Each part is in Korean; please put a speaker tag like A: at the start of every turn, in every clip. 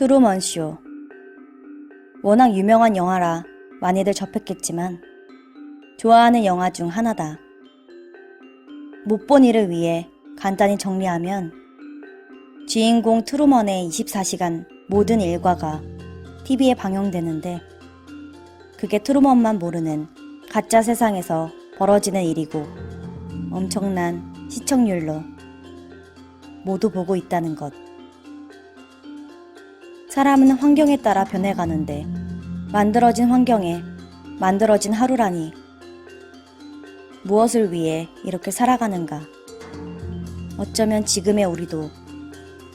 A: 트루먼 쇼. 워낙 유명한 영화라 많이들 접했겠지만 좋아하는 영화 중 하나다. 못 본 이를 위해 간단히 정리하면 주인공 트루먼의 24시간 모든 일과가 TV에 방영되는데 그게 트루먼만 모르는 가짜 세상에서 벌어지는 일이고 엄청난 시청률로 모두 보고 있다는 것. 사람은 환경에 따라 변해가는데 만들어진 환경에 만들어진 하루라니 무엇을 위해 이렇게 살아가는가? 어쩌면 지금의 우리도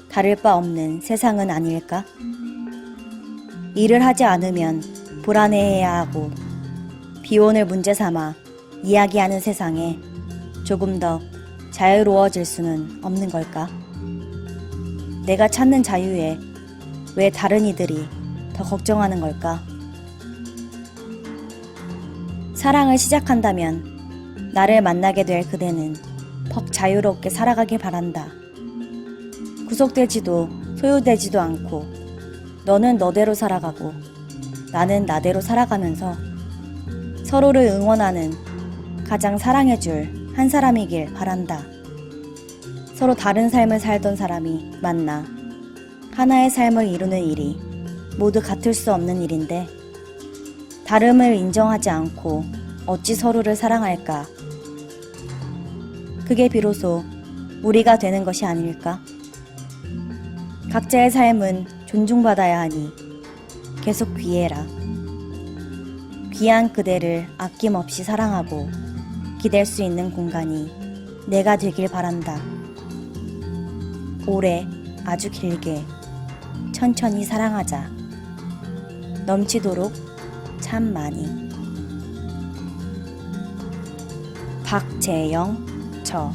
A: 다를 바 없는 세상은 아닐까? 일을 하지 않으면 불안해해야 하고 비혼을 문제 삼아 이야기하는 세상에 조금 더 자유로워질 수는 없는 걸까? 내가 찾는 자유에 왜 다른 이들이 더 걱정하는 걸까? 사랑을 시작한다면 나를 만나게 될 그대는 퍽 자유롭게 살아가길 바란다. 구속되지도 소유되지도 않고 너는 너대로 살아가고 나는 나대로 살아가면서 서로를 응원하는 가장 사랑해줄 한 사람이길 바란다. 서로 다른 삶을 살던 사람이 만나 하나의 삶을 이루는 일이 모두 같을 수 없는 일인데 다름을 인정하지 않고 어찌 서로를 사랑할까? 그게 비로소 우리가 되는 것이 아닐까? 각자의 삶은 존중받아야 하니 계속 귀해라. 귀한 그대를 아낌없이 사랑하고 기댈 수 있는 공간이 내가 되길 바란다. 오래 아주 길게 천천히 사랑하자. 넘치도록 참 많이. 박재영, 저.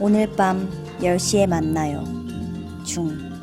A: 오늘 밤 10시에 만나요. 중.